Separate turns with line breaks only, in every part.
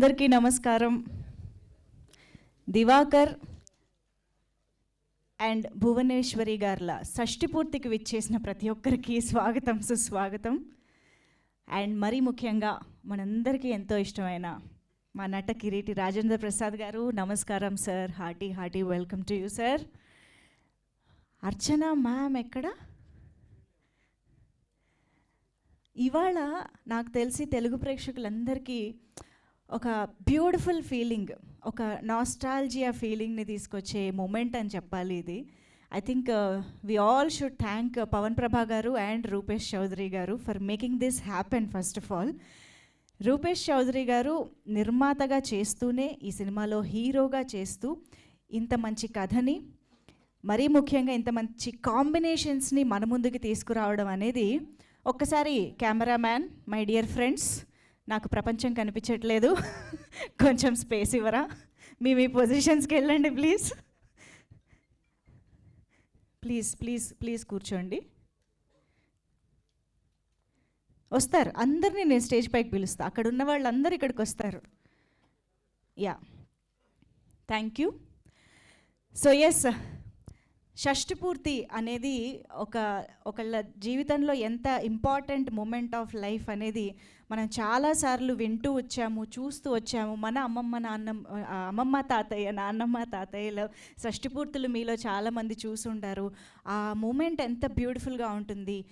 అందరికీ నమస్కారం. దివాకర్ అండ్ భువనేశ్వరి గార్ల షష్ఠి పూర్తికి విచ్చేసిన ప్రతి ఒక్కరికి స్వాగతం సుస్వాగతం. అండ్ మరీ ముఖ్యంగా మనందరికీ ఎంతో ఇష్టమైన మా నట కిరీటి రాజేంద్ర ప్రసాద్ గారు నమస్కారం sir hearty hearty welcome to you sir. Archana ma'am ఎక్కడ? ఇవాళ నాకు తెలిసి తెలుగు ప్రేక్షకులందరికీ ఒక బ్యూటిఫుల్ ఫీలింగ్ ఒక నాస్టాల్జియా ఫీలింగ్ని తీసుకొచ్చే మూమెంట్ అని చెప్పాలి ఇది. I think we all should thank Pavan Prabha garu and Rupesh Chowdary garu for making this happen first of all Rupesh Chowdary garu నిర్మాతగా చేస్తూనే ఈ సినిమాలో హీరోగా చేస్తూ ఇంత మంచి కథని మరీ ముఖ్యంగా ఇంత మంచి కాంబినేషన్స్ని మన ముందుకు తీసుకురావడం అనేది ఒక్కసారి కెమెరామ్యాన్ మై డియర్ ఫ్రెండ్స్ నాకు ప్రపంచం కనిపించట్లేదు. కొంచెం స్పేస్ ఇవ్వరా? మీ మీ పొజిషన్స్కి వెళ్ళండి ప్లీజ్. ప్లీజ్ ప్లీజ్ ప్లీజ్ కూర్చోండి. వస్తారు. అందరినీ నేను స్టేజ్ పైకి పిలుస్తాను అక్కడ ఉన్న వాళ్ళందరూ ఇక్కడికి వస్తారు. Yeah. Thank you. So yes Shashti Poorthi అనేది ఒక ఒకళ్ళ జీవితంలో ఎంత ఇంపార్టెంట్ మూమెంట్ ఆఫ్ లైఫ్ అనేది మనం చాలాసార్లు వింటూ వచ్చాము చూస్తూ వచ్చాము. మన అమ్మమ్మ నాన్న అమ్మమ్మ తాతయ్య నాన్నమ్మ తాతయ్యలో షష్టిపూర్తులు మీలో చాలామంది చూసుంటారు. ఆ మూమెంట్ ఎంత బ్యూటిఫుల్గా ఉంటుంది.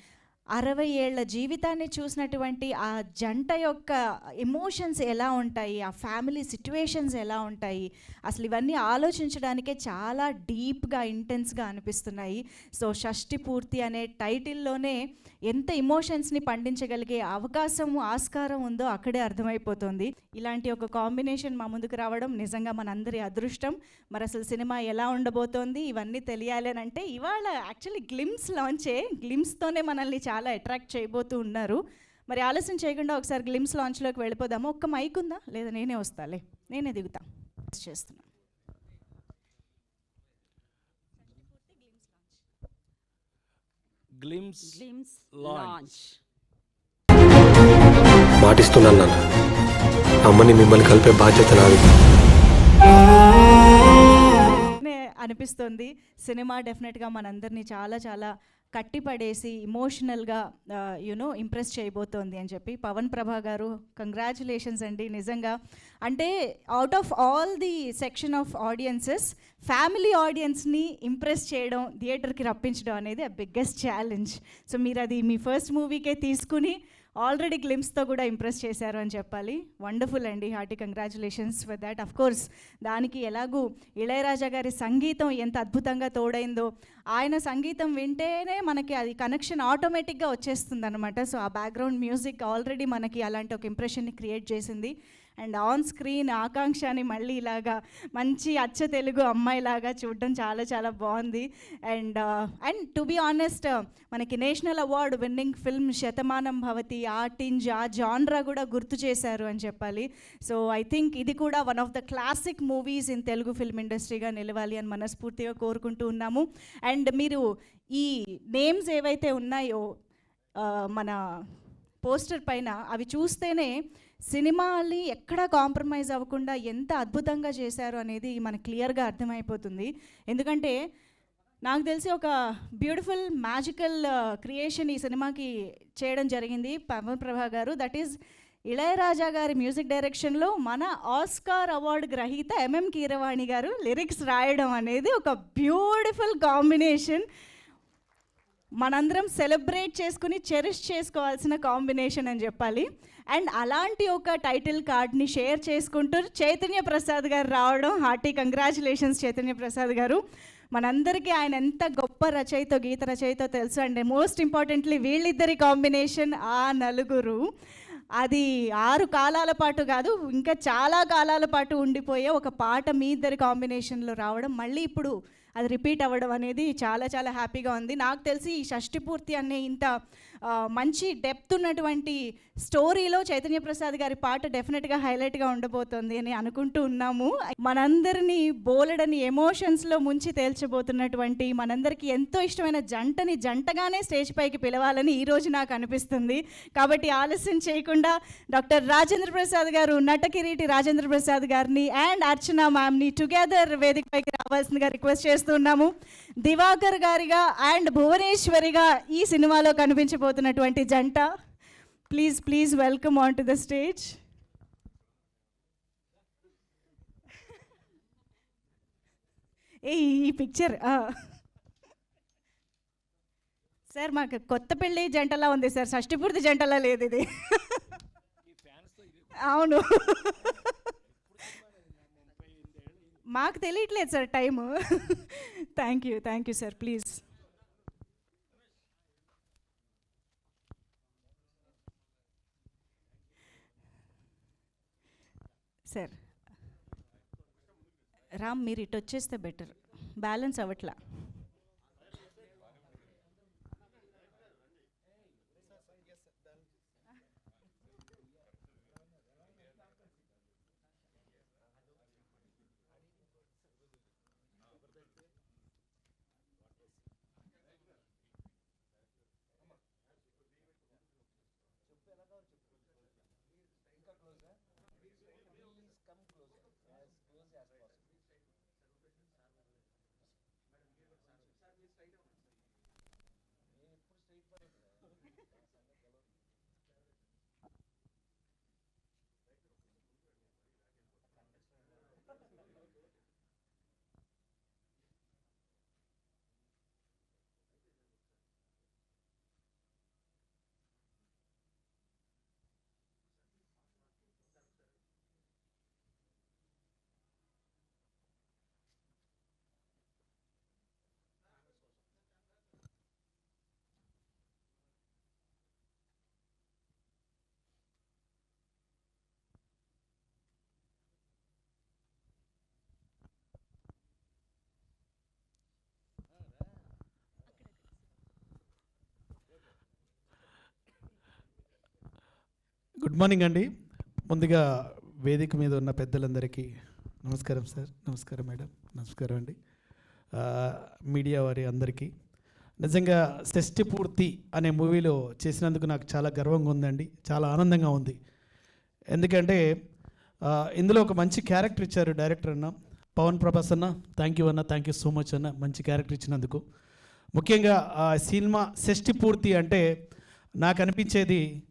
అరవై ఏళ్ళ జీవితాన్ని చూసినటువంటి ఆ జంట యొక్క ఎమోషన్స్ ఎలా ఉంటాయి? ఆ ఫ్యామిలీ సిట్యువేషన్స్ ఎలా ఉంటాయి? అసలు ఇవన్నీ ఆలోచించడానికే చాలా డీప్గా ఇంటెన్స్గా అనిపిస్తున్నాయి. సో షష్టి పూర్తి అనే టైటిల్లోనే ఎంత ఎమోషన్స్ని పండించగలిగే అవకాశం ఆస్కారం ఉందో అక్కడే అర్థమైపోతుంది. ఇలాంటి ఒక కాంబినేషన్ మా ముందుకు రావడం నిజంగా మనందరి అదృష్టం. మరి అసలు సినిమా ఎలా ఉండబోతోంది? ఇవన్నీ తెలియాలి అని అంటే ఇవాళ యాక్చువల్లీ గ్లిమ్స్ లాంచే గ్లిమ్స్తోనే మనల్ని చాలా అట్రాక్ట్ చేయబోతూ ఉన్నారు. మరి ఆలస్యం చేయకుండా ఒకసారి గ్లిమ్స్ లాంచ్లోకి వెళ్ళిపోదాము. ఒక్క మైక్ ఉందా? లేదా నేనే వస్తాలే నేనే దిగుతా. చేస్తున్నా.
Glimpse
glimpse
Launch.
లాంచ్
మాటిస్తున్నాను నాన్న. అమ్మని మిమ్మల్ని కలిపే బాధ్యత నాది.
నే అనిపిస్తుంది. సినిమా డెఫినెట్గా మనందరినీ చాలా చాలా కట్టిపడేసి ఇమోషనల్గా యునో ఇంప్రెస్ చేయబోతోంది అని చెప్పి పవన్ ప్రభా గారు కంగ్రాచులేషన్స్ అండి నిజంగా. అంటే out of all the section of audiences family ఆడియన్స్ని ఇంప్రెస్ చేయడం థియేటర్కి రప్పించడం అనేది బిగ్గెస్ట్ ఛాలెంజ్ సో మీరు అది మీ ఫస్ట్ మూవీకే తీసుకుని ఆల్రెడీ గ్లిమ్స్తో కూడా ఇంప్రెస్ చేశారు అని చెప్పాలి. వండర్ఫుల్ అండి hearty congratulations for that. Of course దానికి ఎలాగూ ఇళయరాజా గారి సంగీతం ఎంత అద్భుతంగా తోడైందో ఆయన సంగీతం వింటేనే మనకి అది కనెక్షన్ ఆటోమేటిక్గా వచ్చేస్తుంది అనమాట సో ఆ బ్యాక్గ్రౌండ్ మ్యూజిక్ ఆల్రెడీ మనకి అలాంటి ఒక ఇంప్రెషన్ని క్రియేట్ చేసింది. అండ్ ఆన్ స్క్రీన్ ఆకాంక్షని మళ్ళీ ఇలాగా మంచి అచ్చ తెలుగు అమ్మాయిలాగా చూడడం చాలా చాలా బాగుంది. And and to be honest మనకి national award winning film Shatamanam Bhavati ఆ టింజ్ ఆ జాన్రా కూడా గుర్తు చేశారు అని చెప్పాలి. సో ఐ థింక్ ఇది కూడా one of the classic movies in Telugu film ఇండస్ట్రీగా నిలవాలి అని మనస్ఫూర్తిగా కోరుకుంటూ ఉన్నాము. అండ్ మీరు ఈ నేమ్స్ ఏవైతే ఉన్నాయో మన పోస్టర్ పైన అవి చూస్తేనే సినిమాని ఎక్కడా కాంప్రమైజ్ అవ్వకుండా ఎంత అద్భుతంగా చేశారు అనేది మనకు క్లియర్గా అర్థమైపోతుంది. ఎందుకంటే నాకు తెలిసి ఒక బ్యూటిఫుల్ మ్యాజికల్ క్రియేషన్ ఈ సినిమాకి చేయడం జరిగింది పవన్ ప్రభా గారు. దట్ ఈజ్ ఇళయరాజా గారి మ్యూజిక్ డైరెక్షన్లో మన ఆస్కార్ అవార్డు గ్రహీత ఎంఎం కీరవాణి గారు లిరిక్స్ రాయడం అనేది ఒక బ్యూటిఫుల్ కాంబినేషన్. మనందరం సెలబ్రేట్ చేసుకుని చెరిష్ చేసుకోవాల్సిన కాంబినేషన్ అని చెప్పాలి. అండ్ అలాంటి ఒక టైటిల్ కార్డ్ని షేర్ చేసుకుంటూ చైతన్య ప్రసాద్ గారు రావడం హార్టీ కంగ్రాచులేషన్స్ చైతన్య ప్రసాద్ గారు. మనందరికీ ఆయన ఎంత గొప్ప రచయిత గీత రచయిత తెలుసు. అండ్ మోస్ట్ ఇంపార్టెంట్లీ వీళ్ళిద్దరి కాంబినేషన్ ఆ నలుగురు. అది ఆరు కాలాల పాటు కాదు ఇంకా చాలా కాలాల పాటు ఉండిపోయే ఒక పాట మీ ఇద్దరి కాంబినేషన్లో రావడం. మళ్ళీ ఇప్పుడు అది రిపీట్ అవ్వడం అనేది చాలా చాలా హ్యాపీగా ఉంది. నాకు తెలిసి ఈ షష్టి పూర్తి అనే ఇంత మంచి డెప్త్ ఉన్నటువంటి స్టోరీలో చైతన్య ప్రసాద్ గారి పాట డెఫినెట్గా హైలైట్గా ఉండబోతోంది అని అనుకుంటూ ఉన్నాము. మనందరినీ బోలెడని ఎమోషన్స్లో ముంచి తేల్చబోతున్నటువంటి మనందరికీ ఎంతో ఇష్టమైన జంటని జంటగానే స్టేజ్ పైకి పిలవాలని ఈరోజు నాకు అనిపిస్తుంది. కాబట్టి ఆలస్యం చేయకుండా డాక్టర్ రాజేంద్ర ప్రసాద్ గారు నటకిరీటి రాజేంద్ర ప్రసాద్ గారిని అండ్ అర్చన మ్యామ్ని టుగెదర్ వేదిక పైకి రావాల్సిందిగా రిక్వెస్ట్ చేస్తున్నాము దివాకర్ గారిగా అండ్ భువనేశ్వరిగా ఈ సినిమాలో కనిపించబోతున్నటువంటి జంట. Please please welcome on to the stage ఏ ఈ పిక్చర్ సార్ మాకు కొత్త పెళ్ళి జంటలా ఉంది సార్ షష్టిపూర్తి జంటలా లేదు ఇది. అవును. మాకు తెలియట్లేదు sir time. Thank you thank you sir please sir Ram మీరు ఇటు వచ్చేస్తే బెటర్. బ్యాలెన్స్ అవ్వట్లా.
గుడ్ మార్నింగ్ అండి. ముందుగా వేదిక మీద ఉన్న పెద్దలందరికీ నమస్కారం సార్. నమస్కారం మేడం. నమస్కారం అండి. మీడియా వారి అందరికీ. నిజంగా షష్టి పూర్తి అనే మూవీలో చేసినందుకు నాకు చాలా గర్వంగా ఉందండి. చాలా ఆనందంగా ఉంది. ఎందుకంటే ఇందులో ఒక మంచి క్యారెక్టర్ ఇచ్చారు డైరెక్టర్ అన్న. పవన్ ప్రభాస్ అన్న. థ్యాంక్ యూ అన్న. థ్యాంక్ యూ సో మచ్ అన్న. మంచి క్యారెక్టర్ ఇచ్చినందుకు. ముఖ్యంగా ఆ సినిమా షష్టి పూర్తి అంటే నాకు అనిపించేది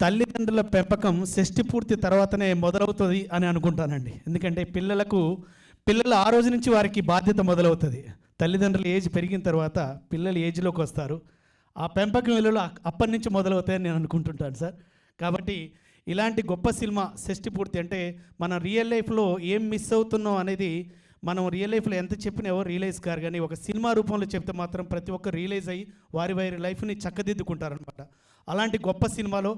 తల్లిదండ్రుల పెంపకం షష్టి పూర్తి తర్వాతనే మొదలవుతుంది అని అనుకుంటానండి. ఎందుకంటే పిల్లలకు పిల్లలు ఆ రోజు నుంచి వారికి బాధ్యత మొదలవుతుంది. తల్లిదండ్రుల ఏజ్ పెరిగిన తర్వాత పిల్లలు ఏజ్లోకి వస్తారు. ఆ పెంపకం విలువలు అప్పటి నుంచి మొదలవుతాయని నేను అనుకుంటుంటాను సార్. కాబట్టి ఇలాంటి గొప్ప సినిమా షష్టి పూర్తి అంటే మన రియల్ లైఫ్లో ఏం మిస్ అవుతున్నాం అనేది మనం రియల్ లైఫ్లో ఎంత చెప్పినా ఎవరు రియలైజ్ కారు. కానీ ఒక సినిమా రూపంలో చెప్తే మాత్రం ప్రతి ఒక్కరు రియలైజ్ అయ్యి వారి వారి లైఫ్ని చక్కదిద్దుకుంటారనమాట అలాంటి గొప్ప సినిమాలో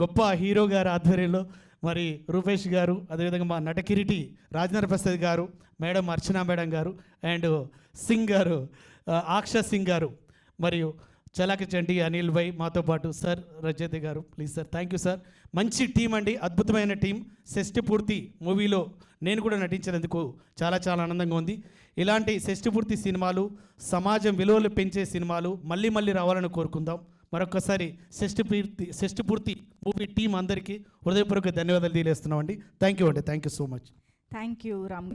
గొప్ప హీరో గారి ఆధ్వర్యంలో మరి రూపేష్ గారు అదేవిధంగా మా నటకిరిటి Rajendra Prasad garu madam Archana madam garu and Singh garu Aksha Singh గారు మరియు చలాకి చండి అనిల్ భాయ్ మాతో పాటు sir Rajat garu. Please sir thank you sir మంచి టీం అండి. అద్భుతమైన టీం. షష్టి పూర్తి మూవీలో నేను కూడా నటించినందుకు చాలా చాలా ఆనందంగా ఉంది. ఇలాంటి షష్టి పూర్తి సినిమాలు సమాజం విలువలు పెంచే సినిమాలు మళ్ళీ మళ్ళీ రావాలని కోరుకుందాం. మరొకసారి షష్టి పూర్తి షష్టి పూర్తి మూవీ టీం అందరికీ హృదయపూర్వక ధన్యవాదాలు తెలియజేస్తున్నామండి. థ్యాంక్ యూ అండి. Thank you so much
thank you Ram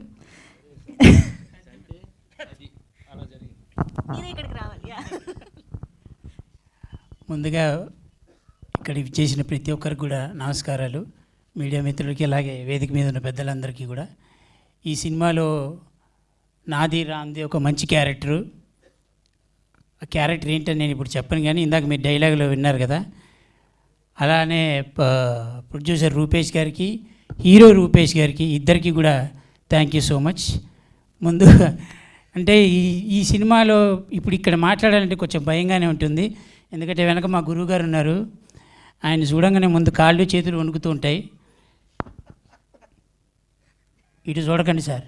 మీరే ఇక్కడికి రావాలి. యా.
ముందుగా ఇక్కడ చేసిన ప్రతి ఒక్కరికి కూడా నమస్కారాలు. మీడియా మిత్రులకి అలాగే వేదిక మీద ఉన్న పెద్దలందరికీ కూడా. ఈ సినిమాలో నాది రామ్ది ఒక మంచి క్యారెక్టరు. ఆ క్యారెక్టర్ ఏంటని నేను ఇప్పుడు చెప్పను కానీ ఇందాక మీరు డైలాగ్లో విన్నారు కదా. అలానే ప్రొడ్యూసర్ రూపేష్ గారికి హీరో రూపేష్ గారికి ఇద్దరికి కూడా థ్యాంక్ యూ సో మచ్. ముందు అంటే ఈ ఈ సినిమాలో ఇప్పుడు ఇక్కడ మాట్లాడాలంటే కొంచెం భయంగానే ఉంటుంది. ఎందుకంటే వెనక మా గురువు గారు ఉన్నారు. ఆయన చూడంగానే ముందు కాళ్ళు చేతులు వణుకుతూ ఉంటాయి. ఇటు చూడకండి సార్.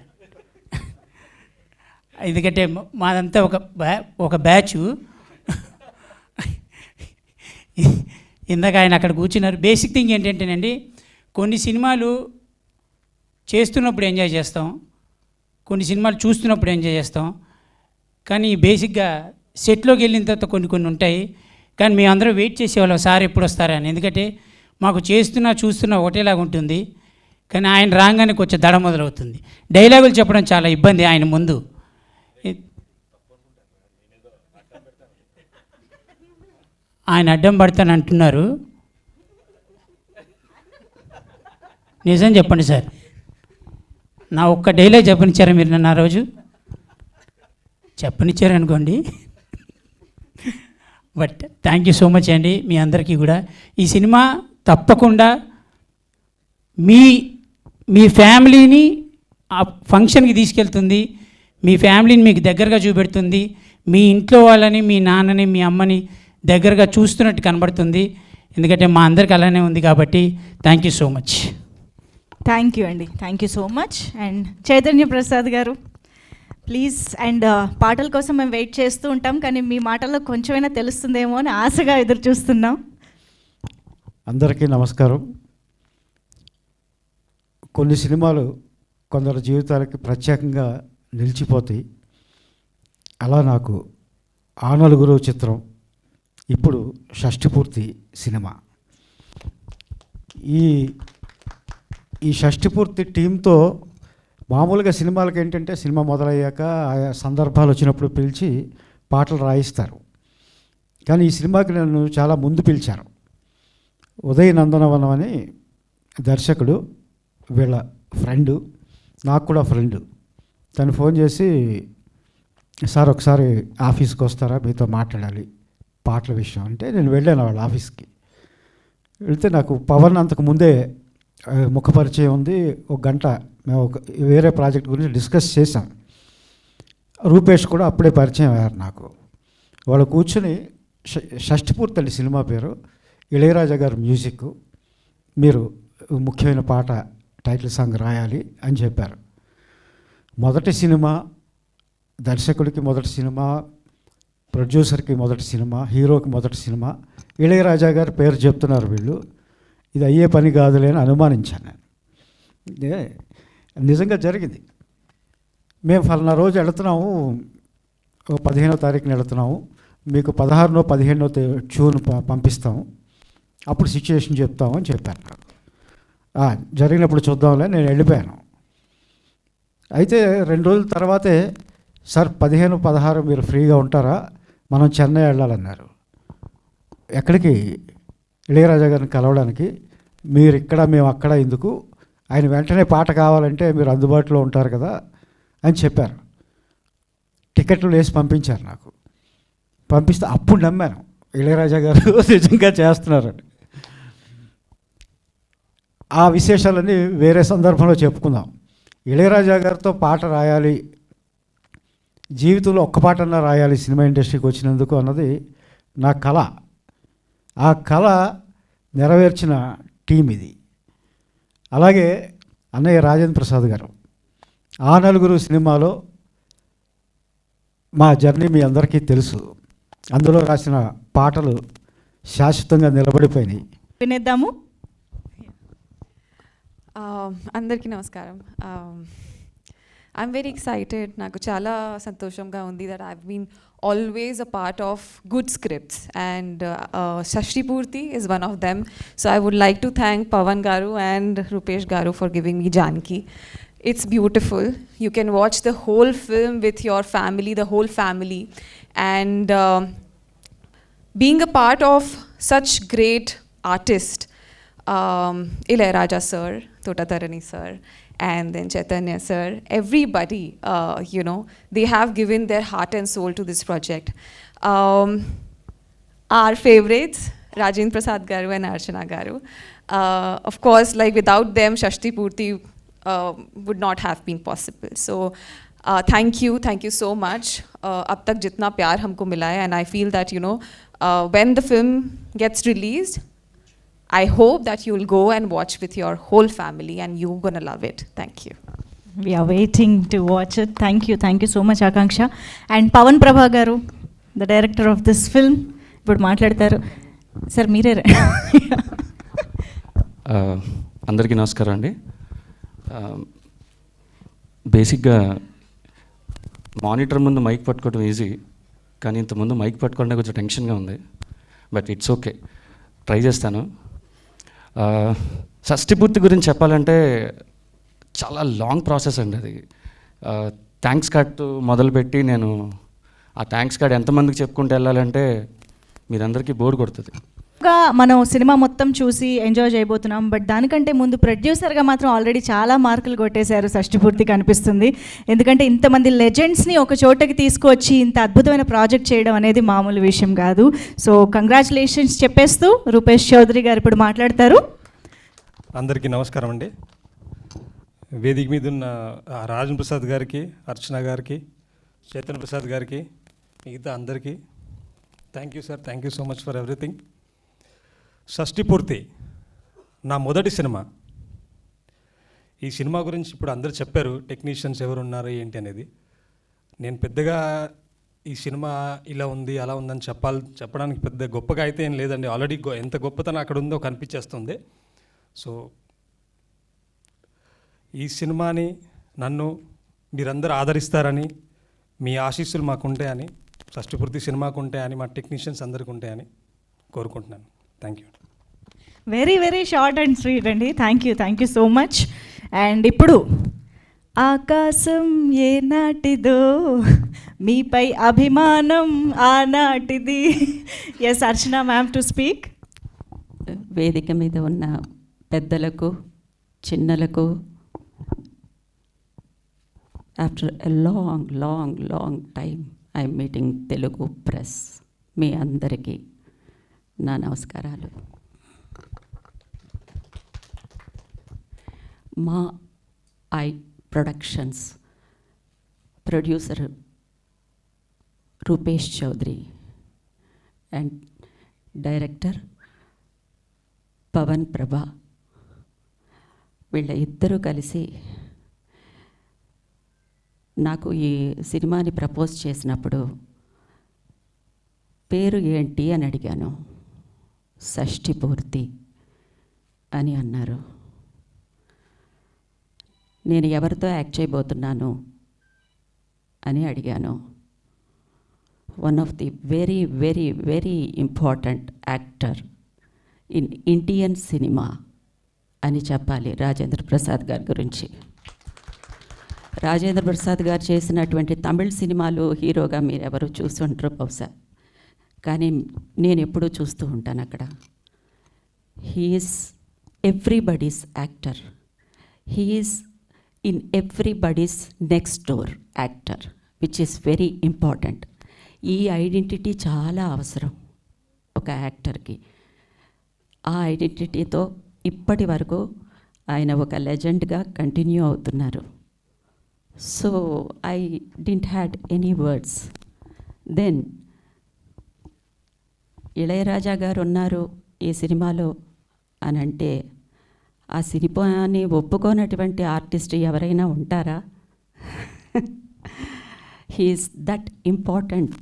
ఎందుకంటే మాదంతా ఒక బ్యా ఒక బ్యాచ్. ఇందాక ఆయన అక్కడ కూర్చున్నారు. బేసిక్ థింగ్ ఏంటంటేనండి కొన్ని సినిమాలు చేస్తున్నప్పుడు ఎంజాయ్ చేస్తాం కొన్ని సినిమాలు చూస్తున్నప్పుడు ఎంజాయ్ చేస్తాం. కానీ బేసిక్గా సెట్లోకి వెళ్ళిన తర్వాత కొన్ని కొన్ని ఉంటాయి. కానీ మేము అందరూ వెయిట్ చేసేవాళ్ళం సార్ ఎప్పుడు వస్తారా అని. ఎందుకంటే మాకు చేస్తున్నా చూస్తున్నా ఒకటేలాగా ఉంటుంది. కానీ ఆయన రాగానే కొంచెం దడ మొదలవుతుంది. డైలాగులు చెప్పడం చాలా ఇబ్బంది ఆయన ముందు. ఆయన అడ్డం పడతాను అంటున్నారు. నిజం చెప్పండి సార్. నా ఒక్క డైలాగ్ చెప్పనిచ్చారా మీరు నన్ను ఆ రోజు? చెప్పనిచ్చారు అనుకోండి. But thank you so much అండి మీ అందరికీ కూడా. ఈ సినిమా తప్పకుండా మీ మీ ఫ్యామిలీని ఆ ఫంక్షన్కి తీసుకెళ్తుంది. మీ ఫ్యామిలీని మీకు దగ్గరగా చూపెడుతుంది. మీ ఇంట్లో వాళ్ళని మీ నాన్నని మీ అమ్మని దగ్గరగా చూస్తున్నట్టు కనబడుతుంది. ఎందుకంటే మా అందరికి అలానే ఉంది కాబట్టి thank you so much
thank you అండి. Thank you so much and Chaitanya Prasad garu please and పాటల కోసం మేము వెయిట్ చేస్తూ ఉంటాం కానీ మీ మాటల్లో కొంచెమైనా తెలుస్తుందేమో అని ఆశగా ఎదురు చూస్తున్నాం.
అందరికీ నమస్కారం. కొన్ని సినిమాలు కొందరు జీవితాలకి ప్రత్యేకంగా నిలిచిపోతాయి. అలా నాకు ఆ నలుగురు చిత్రం ఇప్పుడు షష్ఠిపూర్తి సినిమా. ఈ ఈ షష్ఠిపూర్తి టీంతో మామూలుగా సినిమాలకు ఏంటంటే సినిమా మొదలయ్యాక ఆయా సందర్భాలు వచ్చినప్పుడు పిలిచి పాటలు రాయిస్తారు. కానీ ఈ సినిమాకి నన్ను చాలా ముందు పిలిచారు. ఉదయ నందనవనం అని దర్శకుడు వీళ్ళ ఫ్రెండు నాకు కూడా ఫ్రెండు. తను ఫోన్ చేసి సార్ ఒకసారి ఆఫీస్కి వస్తారా? మీతో మాట్లాడాలి. పాటల విషయం అంటే నేను వెళ్ళాను వాళ్ళ ఆఫీస్కి. వెళ్తే నాకు పవన్ అంతకు ముందే ముఖపరిచయం ఉంది. ఒక గంట మేము ఒక వేరే ప్రాజెక్ట్ గురించి డిస్కస్ చేసాం రూపేష్ కూడా అప్పుడే పరిచయం అయ్యారు నాకు. వాళ్ళు కూర్చుని ష- షష్ఠిపూర్తి అండి సినిమా పేరు. ఇళయరాజా గారు మ్యూజిక్ మీరు ముఖ్యమైన పాట టైటిల్ సాంగ్ రాయాలి అని చెప్పారు. మొదటి సినిమా దర్శకుడికి మొదటి సినిమా ప్రొడ్యూసర్కి మొదటి సినిమా హీరోకి మొదటి సినిమా. ఇళయరాజా గారి పేరు చెప్తున్నారు వీళ్ళు. ఇది అయ్యే పని కాదులే అని అనుమానించాను నేను. నిజంగా జరిగింది. మేము ఫలానా రోజు వెళుతున్నాము పదిహేనో తారీఖున వెళుతున్నాము. మీకు పదహారునో పదిహేనో జూన్ ప- పంపిస్తాము. అప్పుడు సిచ్యుయేషన్ చెప్తాము అని చెప్పాను జరిగినప్పుడు చూద్దాంలే నేను వెళ్ళిపోయాను. అయితే రెండు రోజుల తర్వాతే సార్ పదిహేను పదహారు మీరు ఫ్రీగా ఉంటారా? మనం చెన్నై వెళ్ళాలన్నారు. ఎక్కడికి? ఇళయరాజా గారిని కలవడానికి మీరు ఇక్కడ మేము అక్కడ ఎందుకు? ఆయన వెంటనే పాట కావాలంటే మీరు అందుబాటులో ఉంటారు కదా అని చెప్పారు. టికెట్లు వేసి పంపించారు నాకు. పంపిస్తే అప్పుడు నమ్మాను. ఇళయరాజా గారు నిజంగా చేస్తున్నారని. ఆ విశేషాలన్నీ వేరే సందర్భంలో చెప్పుకుందాం. ఇళయరాజా గారితో పాట రాయాలి జీవితంలో ఒక్క పాటన్నా రాయాలి సినిమా ఇండస్ట్రీకి వచ్చినందుకు అన్నది నా కళ. ఆ కళ నెరవేర్చిన టీం ఇది. అలాగే అన్నయ్య రాజేంద్ర ప్రసాద్ గారు. ఆ నలుగురు సినిమాలో మా జర్నీ మీ అందరికీ తెలుసు. అందులో రాసిన పాటలు శాశ్వతంగా నిలబడిపోయినాయి.
వినేద్దాము.
అందరికీ నమస్కారం. ఐఎమ్ వెరీ ఎక్సైటెడ్ నాకు చాలా సంతోషంగా ఉంది that I've been always a part of good scripts and Shashtipoorthi is one of them so I would like to thank Pavan garu and Rupesh garu for giving me Janaki it's beautiful. You can watch the whole film with your family, the whole family, and um, being a part of such great artists, um, Ilayaraja sir, Totatarani sir, and then Chaitanya sir, everybody, uh, you know, they have given their heart and soul to this project. Um, our favorites, Rajin Prasad Garu and Archana Garu. Uh, of course, like without them, Shashti Purti uh, would not have been possible. So uh, thank you, thank you so much. Uh, ab tak jitna pyar humko mila hai, and I feel that, you know, uh, when the film gets released, I hope that you'll go and watch with your whole family, and you're gonna love it. Thank you.
We are waiting to watch it thank you thank you so much Akanksha and Pavan Prabha garu the director of this film ఇప్పుడు మాట్లాడతారు. Sir మీరే
అందరికీ నమస్కారం అండి. బేసిక్గా monitor ముందు mic పట్టుకోవడం easy కానీ ఇంతకుముందు మైక్ పట్టుకోవడానికి కొంచెం టెన్షన్గా ఉంది. But it's okay. ట్రై చేస్తాను. షష్టిపూర్తి గురించి చెప్పాలంటే చాలా లాంగ్ ప్రాసెస్ అండి అది. థ్యాంక్స్ కార్డ్ మొదలుపెట్టి నేను ఆ థ్యాంక్స్ కార్డ్ ఎంతమందికి చెప్పుకుంటూ వెళ్ళాలంటే మీరందరికీ బోర్ కొడుతుంది.
గా మనం సినిమా మొత్తం చూసి ఎంజాయ్ చేయబోతున్నాం. బట్ దానికంటే ముందు ప్రొడ్యూసర్గా మాత్రం ఆల్రెడీ చాలా మార్కులు కొట్టేశారు షష్టి పూర్తి కనిపిస్తుంది. ఎందుకంటే ఇంతమంది లెజెండ్స్ని ఒక చోటకి తీసుకువచ్చి ఇంత అద్భుతమైన ప్రాజెక్ట్ చేయడం అనేది మామూలు విషయం కాదు. సో కంగ్రాచులేషన్స్ చెప్పేస్తూ రూపేష్ చౌదరి గారు ఇప్పుడు మాట్లాడతారు.
అందరికీ నమస్కారం అండి. వేదిక మీద ఉన్న రాజన్ ప్రసాద్ గారికి అర్చన గారికి చైతన్య ప్రసాద్ గారికి మిగతా అందరికీ thank you sir thank you so much for everything Shashtipoorthi నా మొదటి సినిమా. ఈ సినిమా గురించి ఇప్పుడు అందరు చెప్పారు టెక్నీషియన్స్ ఎవరు ఉన్నారు ఏంటి అనేది. నేను పెద్దగా ఈ సినిమా ఇలా ఉంది అలా ఉందని చెప్పాలి చెప్పడానికి పెద్ద గొప్పగా అయితే ఏం లేదండి. ఆల్రెడీ గొ- ఎంత గొప్పతనం అక్కడ ఉందో కనిపించేస్తుంది. సో ఈ సినిమాని నన్ను మీరందరూ ఆదరిస్తారని మీ ఆశీస్సులు మాకు ఉంటాయని షష్టిపూర్తి సినిమాకు ఉంటాయని మా టెక్నీషియన్స్ అందరికి ఉంటాయని కోరుకుంటున్నాను. Thank you
very very short and sweet అండి thank you thank you so much and ఇప్పుడు ఆకాశం ఏ నాటిదో మీపై అభిమానం ఆనాటిది. Yes Archana ma'am to speak
వేదిక మీద ఉన్న పెద్దలకు చిన్నలకు after a long long long time I meeting Telugu press మీ అందరికీ. నా నమస్కారాలు. మా I productions producer Rupesh Chowdary and director Pavan Prabha. వీళ్ళ ఇద్దరూ కలిసి నాకు ఈ సినిమాని ప్రపోజ్ చేసినప్పుడు పేరు ఏంటి అని అడిగాను. షష్ఠి పూర్తి అని అన్నారు. నేను ఎవరితో యాక్ట్ చేయబోతున్నాను అని అడిగాను. One of the very very very important actor in Indian cinema అని చెప్పాలి రాజేంద్ర ప్రసాద్ గారి గురించి. రాజేంద్ర ప్రసాద్ గారు చేసినటువంటి తమిళ్ సినిమాలు హీరోగా మీరు ఎవరు చూస్తుంటారు బహుశా. కానీ నేను ఎప్పుడూ చూస్తూ ఉంటాను అక్కడ. He's everybody's actor he's in everybody's next door actor which is very important ఈ ఐడెంటిటీ చాలా అవసరం ఒక యాక్టర్కి. ఆ ఐడెంటిటీతో ఇప్పటి వరకు ఆయన ఒక లెజెండ్గా కంటిన్యూ అవుతున్నారు. So I didn't had any words then Ilaiyaraaja garu ఉన్నారు ఈ సినిమాలో అని అంటే ఆ సినిమాని ఒప్పుకోనటువంటి ఆర్టిస్ట్ ఎవరైనా ఉంటారా? He's that important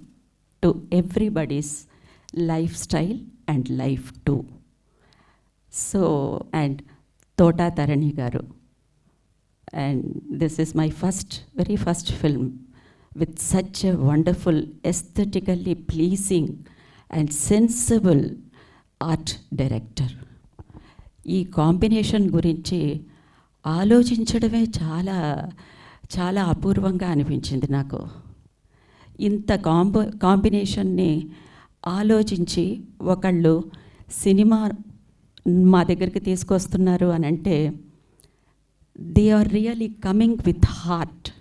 to everybody's lifestyle and life too. So and Thota Tharani garu. And this is my first very first film with such a wonderful aesthetically pleasing and sensible art director ఈ combination గురించి ఆలోచించడమే చాలా చాలా అపూర్వంగా అనిపించింది నాకు. ఇంత combo కాంబినేషన్ని ఆలోచించి ఒకళ్ళు సినిమా మా దగ్గరికి తీసుకొస్తున్నారు అని అంటే they are really coming with heart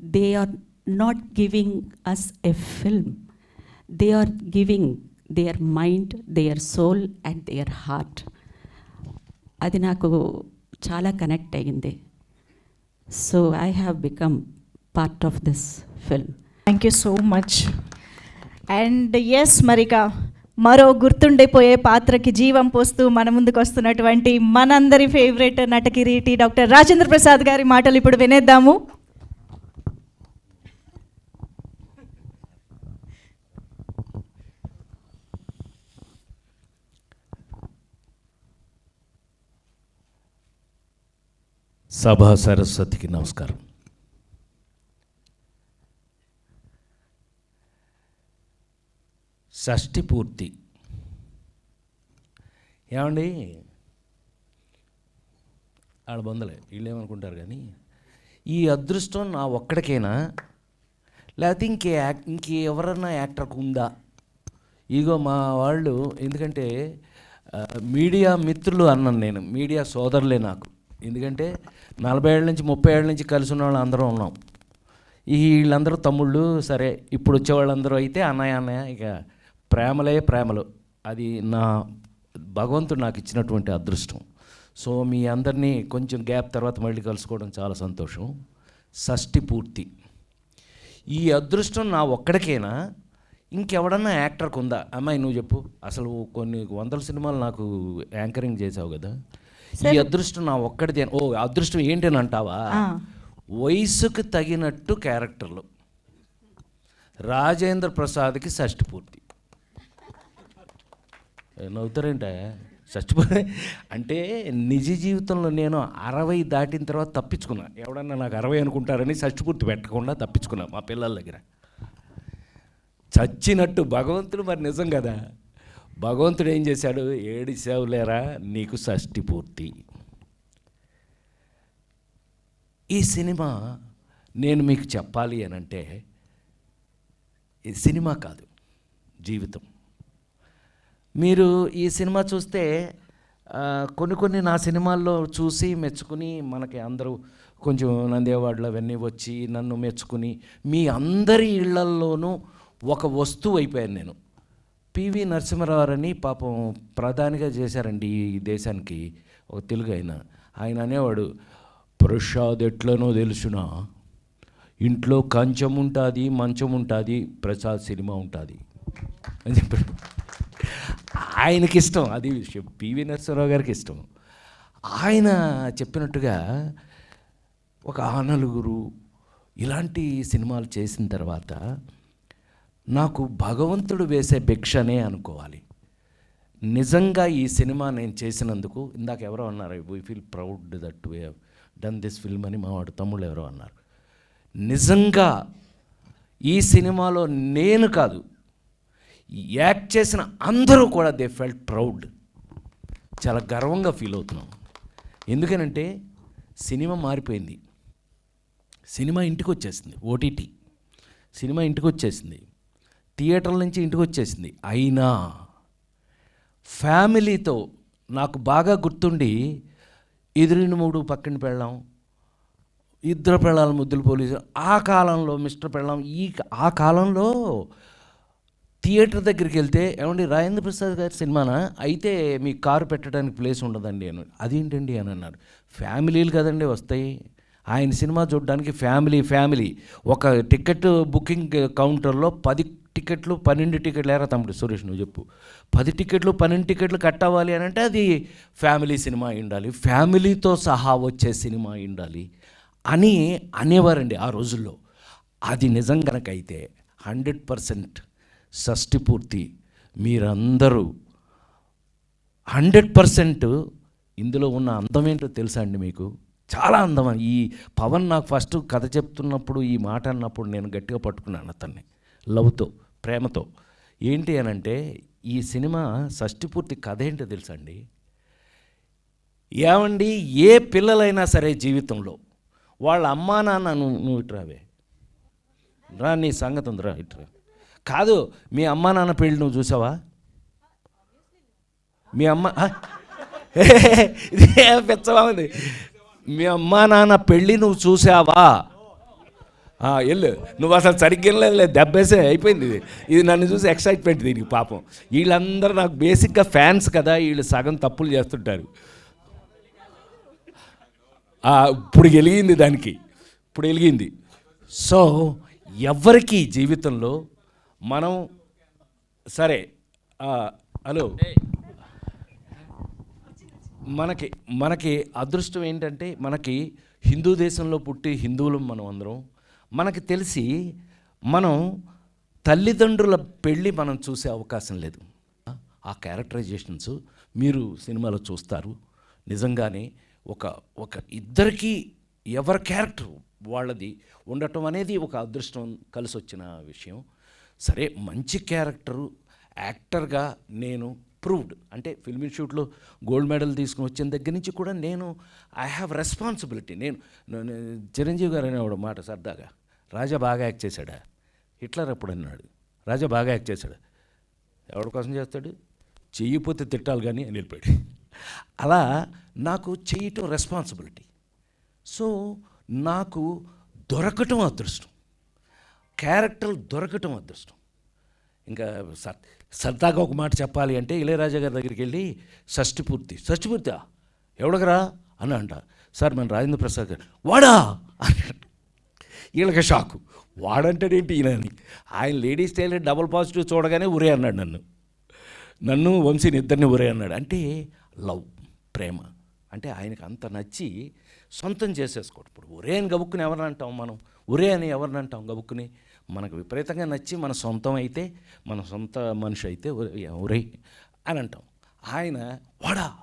they are not giving us a film they are giving their mind their soul and their heart అది నాకు చాలా కనెక్ట్ అయ్యింది. So I have become part of this film
thank you so much and yes మరిక మరో గుర్తుండిపోయే పాత్రకి జీవం పోస్తూ మన ముందుకు వస్తున్నటువంటి మనందరి ఫేవరెట్ నటకిరీటి డాక్టర్ రాజేంద్ర ప్రసాద్ గారి మాటలు ఇప్పుడు వినేద్దాము.
సభా సరస్వతికి నమస్కారం. షష్ఠి పూర్తి. ఏమండి? ఆడ బొందలే వీళ్ళేమనుకుంటారు కానీ ఈ అదృష్టం నా ఒక్కడికేనా? లేకపోతే ఇంకే యాక్ ఇంకెవరన్నా యాక్టర్కు ఉందా? ఇగో మా వాళ్ళు ఎందుకంటే మీడియా మిత్రులు అన్నాను నేను మీడియా సోదరులే నాకు. ఎందుకంటే నలభై ఏళ్ళ నుంచి ముప్పై ఏళ్ళ నుంచి కలిసి ఉన్న వాళ్ళు అందరం ఉన్నాం. ఈ వీళ్ళందరూ తమ్ముళ్ళు సరే ఇప్పుడు వచ్చే వాళ్ళందరూ అయితే అన్నయ్య అన్నయ్య ఇక ప్రేమలే ప్రేమలు. అది నా భగవంతుడు నాకు ఇచ్చినటువంటి అదృష్టం. సో మీ అందరినీ కొంచెం గ్యాప్ తర్వాత మళ్ళీ కలుసుకోవడం చాలా సంతోషం. షష్టి పూర్తి. ఈ అదృష్టం నా ఒక్కడికేనా? ఇంకెవడన్నా యాక్టర్కి ఉందా అమ్మాయి నువ్వు చెప్పు. అసలు కొన్ని వందల సినిమాలు నాకు యాంకరింగ్ చేసావు కదా. ఈ అదృష్టం నా ఒక్కడిదే ఓ అదృష్టం ఏంటని అంటావా
ఆ.
వయసుకు తగినట్టు క్యారెక్టర్లు. రాజేంద్ర ప్రసాద్కి షష్టి పూర్తి ఏ, నవ్వుతారేంటే? చచ్చిపోయి అంటే నిజ జీవితంలో నేను అరవై దాటిన తర్వాత తప్పించుకున్నా. ఎవడన్నా నాకు అరవై అనుకుంటారని షష్టిపూర్తి పెట్టకుండా తప్పించుకున్నా మా పిల్లల దగ్గర. చచ్చినట్టు భగవంతుడు మరి నిజం కదా? భగవంతుడు ఏం చేశాడు? ఏడిసావులేరా నీకు షష్టి పూర్తి. ఈ సినిమా నేను మీకు చెప్పాలి అని అంటే ఇది సినిమా కాదు జీవితం. మీరు ఈ సినిమా చూస్తే కొన్ని కొన్ని నా సినిమాల్లో చూసి మెచ్చుకుని మనకి అందరూ కొంచెం నంది అవన్నీ వచ్చి నన్ను మెచ్చుకుని మీ అందరి ఇళ్ళల్లోనూ ఒక వస్తువు అయిపోయాను నేను. పివి నరసింహరావు పాపం ప్రధానిగా చేశారండి ఈ దేశానికి ఒక తెలుగు ఆయన. ఆయన అనేవాడు ప్రసాద్ ఎట్లనో తెలుసునా? ఇంట్లో కంచం ఉంటుంది మంచం ఉంటుంది ప్రసాద్ సినిమా ఉంటుంది. అని చెప్పాడు. ఆయనకి ఇష్టం అది విషయం. పివి నరసింహరావు గారికి ఇష్టం. ఆయన చెప్పినట్టుగా ఒక ఆనలుగురు ఇలాంటి సినిమాలు చేసిన తర్వాత నాకు భగవంతుడు వేసే భిక్షనే అనుకోవాలి. నిజంగా ఈ సినిమా నేను చేసినందుకు ఇందాక ఎవరో అన్నారు we feel proud that we done this film అని మా వాడు తమ్ముళ్ళు ఎవరో అన్నారు. నిజంగా ఈ సినిమాలో నేను కాదు యాక్ట్ చేసిన అందరూ కూడా దే ఫెల్ట్ ప్రౌడ్ చాలా గర్వంగా ఫీల్ అవుతున్నాం. ఎందుకనంటే సినిమా మారిపోయింది. సినిమా ఇంటికి వచ్చేసింది ఓటీటీ సినిమా ఇంటికి వచ్చేసింది థియేటర్ల నుంచి ఇంటికి వచ్చేసింది అయినా ఫ్యామిలీతో నాకు బాగా గుర్తుండి ఎదురిని మూడు పక్కన పెళ్ళాం ఇద్దరు పెళ్ళాలి ముద్దులు పోలీసు ఆ కాలంలో మిస్టర్ పెళ్ళాం ఈ ఆ కాలంలో థియేటర్ దగ్గరికి వెళ్తే ఏమండి రాజేంద్ర ప్రసాద్ గారి సినిమానా? అయితే మీ కారు పెట్టడానికి ప్లేస్ ఉండదండి అని. అదేంటండి అని అన్నారు. ఫ్యామిలీలు కదండి వస్తాయి. ఆయన సినిమా చూడడానికి ఫ్యామిలీ ఫ్యామిలీ. ఒక టికెట్ బుకింగ్ కౌంటర్లో పది టికెట్లు పన్నెండు టికెట్లు. ఏరా తమ్ముడు? సురేష్ నువ్వు చెప్పు. పది టికెట్లు పన్నెండు టికెట్లు కట్ అవ్వాలి అని అంటే అది ఫ్యామిలీ సినిమా అయి ఉండాలి. ఫ్యామిలీతో సహా వచ్చే సినిమా అయి ఉండాలి అని అనేవారండి ఆ రోజుల్లో. అది నిజం కనుకైతే హండ్రెడ్ పర్సెంట్ షష్టి పూర్తి మీరందరూ హండ్రెడ్ పర్సెంట్ ఇందులో ఉన్న అందం ఏంటో తెలుసా అండి మీకు? చాలా అందం. ఈ పవన్ నాకు ఫస్ట్ కథ చెప్తున్నప్పుడు ఈ మాట అన్నప్పుడు నేను గట్టిగా పట్టుకున్నాను అతన్ని. లవ్తో ప్రేమతో. ఏంటి అని అంటే ఈ సినిమా షష్టి పూర్తి కథ ఏంటో తెలుసా అండి ఏమండి ఏ పిల్లలైనా సరే జీవితంలో వాళ్ళ అమ్మా నాన్న నువ్వు నువ్వు ఇటురావే రా నీ సంగతి ఉందిరా ఇట్రా కాదు మీ అమ్మా నాన్న పెళ్ళి నువ్వు చూసావా? మీ అమ్మ పెచ్చవా ఉంది మీ అమ్మా నాన్న పెళ్ళి నువ్వు చూసావా? వెళ్ళు. నువ్వు అసలు సరిగ్గా లేదు దెబ్బేసే అయిపోయింది ఇది. ఇది నన్ను చూసి ఎక్సైట్మెంట్ దీనికి పాపం. వీళ్ళందరూ నాకు బేసిక్గా ఫ్యాన్స్ కదా వీళ్ళు సగం తప్పులు చేస్తుంటారు. ఇప్పుడు వెలిగింది దానికి. ఇప్పుడు వెలిగింది. సో ఎవరికి జీవితంలో మనం సరే హలో. మనకి మనకి అదృష్టం ఏంటంటే మనకి హిందూ దేశంలో పుట్టి హిందువులం మనం అందరం. మనకి తెలిసి మనం తల్లిదండ్రుల పెళ్ళి మనం చూసే అవకాశం లేదు. ఆ క్యారెక్టరైజేషన్స్ మీరు సినిమాలో చూస్తారు. నిజంగానే ఒక ఒక ఇద్దరికి ఎవరి క్యారెక్టర్ వాళ్ళది ఉండటం అనేది ఒక అదృష్టం కలిసి వచ్చిన విషయం. సరే మంచి క్యారెక్టరు యాక్టర్గా నేను ప్రూవ్డ్. అంటే ఫిల్మ్ ఇన్స్టిట్యూట్లో గోల్డ్ మెడల్ తీసుకుని వచ్చిన దగ్గర నుంచి కూడా నేను ఐ హ్యావ్ రెస్పాన్సిబిలిటీ. నేను నేను- చిరంజీవి గారు అనేవాడు మాట సరదాగా. రాజా బాగా యాక్ట్ చేశాడా? హిట్లర్ అప్పుడు అన్నాడు? రాజా బాగా యాక్ట్ చేశాడు. ఎవరి కోసం చేస్తాడు? చెయ్యిపోతే తిట్టాలి కానీ అని వెళ్ళిపోయాడు. అలా నాకు చేయటం రెస్పాన్సిబిలిటీ సో నాకు దొరకటం అదృష్టం. క్యారెక్టర్ దొరకటం అదృష్టం. ఇంకా సర్ సరదాగా ఒక మాట చెప్పాలి అంటే ఇళయరాజా గారి దగ్గరికి వెళ్ళి షష్టిపూర్తి షష్టిపూర్తి షష్టి ఎవడగరా అని అంట సార్ మన రాజేంద్ర ప్రసాద్ గారు. వాడా? అన్నాడు. వీళ్ళకి షాకు. వాడంటాడేంటి ఈయనని? ఆయన లేడీస్ టైలర్ డబల్ పాజిటివ్ చూడగానే ఉరే అన్నాడు నన్ను. నన్ను వంశీని ఇద్దరిని ఉరే అన్నాడు. అంటే లవ్ ప్రేమ. అంటే ఆయనకు అంత నచ్చి సొంతం చేసేసుకోడు. ఇప్పుడు ఒరే అని గబుక్కుని ఎవరిని అంటాం మనం? ఒరే అని ఎవరిని అంటాం గబుక్కుని? మనకు విపరీతంగా నచ్చి మన సొంతం అయితే మన సొంత మనిషి అయితే ఒరే- అని అంటాం. ఆయన వాడా?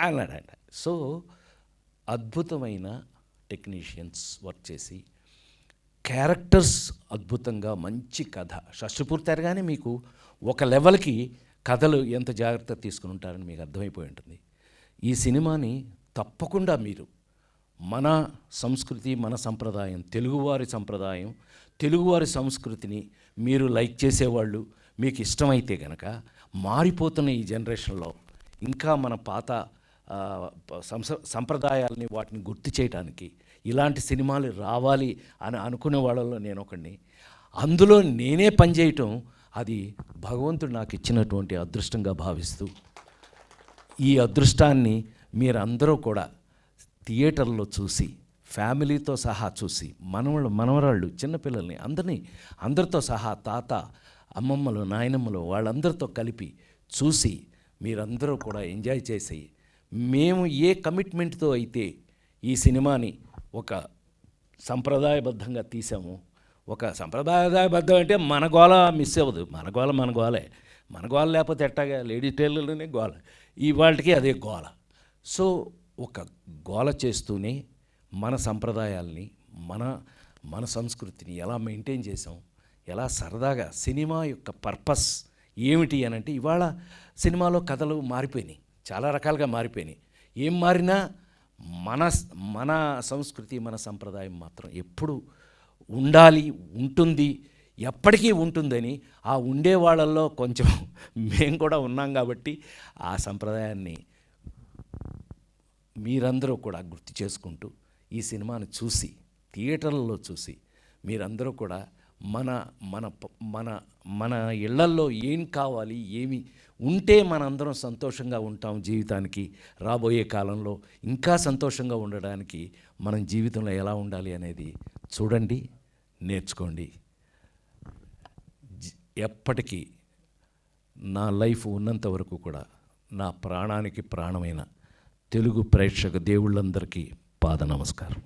అన్నాడంట. సో అద్భుతమైన టెక్నీషియన్స్ వర్క్ చేసి క్యారెక్టర్స్ అద్భుతంగా మంచి కథ. షష్టిపూర్తి కానీ మీకు ఒక లెవెల్కి కథలు ఎంత జాగ్రత్త తీసుకుని ఉంటారని మీకు అర్థమైపోయి ఉంటుంది. ఈ సినిమాని తప్పకుండా మీరు మన సంస్కృతి మన సంప్రదాయం తెలుగువారి సంప్రదాయం తెలుగువారి సంస్కృతిని మీరు లైక్ చేసేవాళ్ళు మీకు ఇష్టమైతే కనుక మారిపోతున్న ఈ జనరేషన్లో ఇంకా మన పాత సంప్రదాయాలని వాటిని గుర్తు చేయడానికి ఇలాంటి సినిమాలు రావాలి అని అనుకునే వాళ్ళలో నేను ఒకడిని. అందులో నేనే పనిచేయటం అది భగవంతుడు నాకు ఇచ్చినటువంటి అదృష్టంగా భావిస్తూ ఈ అదృష్టాన్ని మీరందరూ కూడా థియేటర్లో చూసి ఫ్యామిలీతో సహా చూసి మనవళ్ళు మనవరాళ్ళు చిన్నపిల్లల్ని అందరినీ అందరితో సహా తాత అమ్మమ్మలు నాయనమ్మలు వాళ్ళందరితో కలిపి చూసి మీరందరూ కూడా ఎంజాయ్ చేసి మేము ఏ కమిట్మెంట్తో అయితే ఈ సినిమాని ఒక సంప్రదాయబద్ధంగా తీసాము ఒక సంప్రదాయబద్ధం అంటే మన గోల మిస్ అవ్వదు. మన గోల మన గోలే. మన గోల లేకపోతే ఎట్టాగా? లేడీ టైలర్లోనే గోల. ఈ వాళ్ళకి అదే గోల. సో ఒక గోల చేస్తూనే మన సంప్రదాయాల్ని మన మన సంస్కృతిని ఎలా మెయింటైన్ చేసాం ఎలా సరదాగా సినిమా యొక్క పర్పస్ ఏమిటి అని అంటే ఇవాళ సినిమాలో కథలు మారిపోయినాయి. చాలా రకాలుగా మారిపోయినాయి. ఏం మారినా మన మన సంస్కృతి మన సంప్రదాయం మాత్రం ఎప్పుడు ఉండాలి ఉంటుంది ఎప్పటికీ ఉంటుందని ఆ ఉండే వాళ్ళల్లో కొంచెం మేము కూడా ఉన్నాం కాబట్టి ఆ సంప్రదాయాన్ని మీరందరూ కూడా గుర్తు చేసుకుంటూ ఈ సినిమాను చూసి థియేటర్లలో చూసి మీరందరూ కూడా మన మన మన మన ఇళ్ళల్లో ఏం కావాలి ఏమి ఉంటే మనందరం సంతోషంగా ఉంటాం జీవితానికి. రాబోయే కాలంలో ఇంకా సంతోషంగా ఉండడానికి మనం జీవితంలో ఎలా ఉండాలి అనేది చూడండి నేర్చుకోండి. ఎప్పటికీ నా లైఫ్ ఉన్నంత వరకు కూడా నా ప్రాణానికి ప్రాణమైన తెలుగు ప్రేక్షక దేవుళ్ళందరికీ పాద నమస్కారం.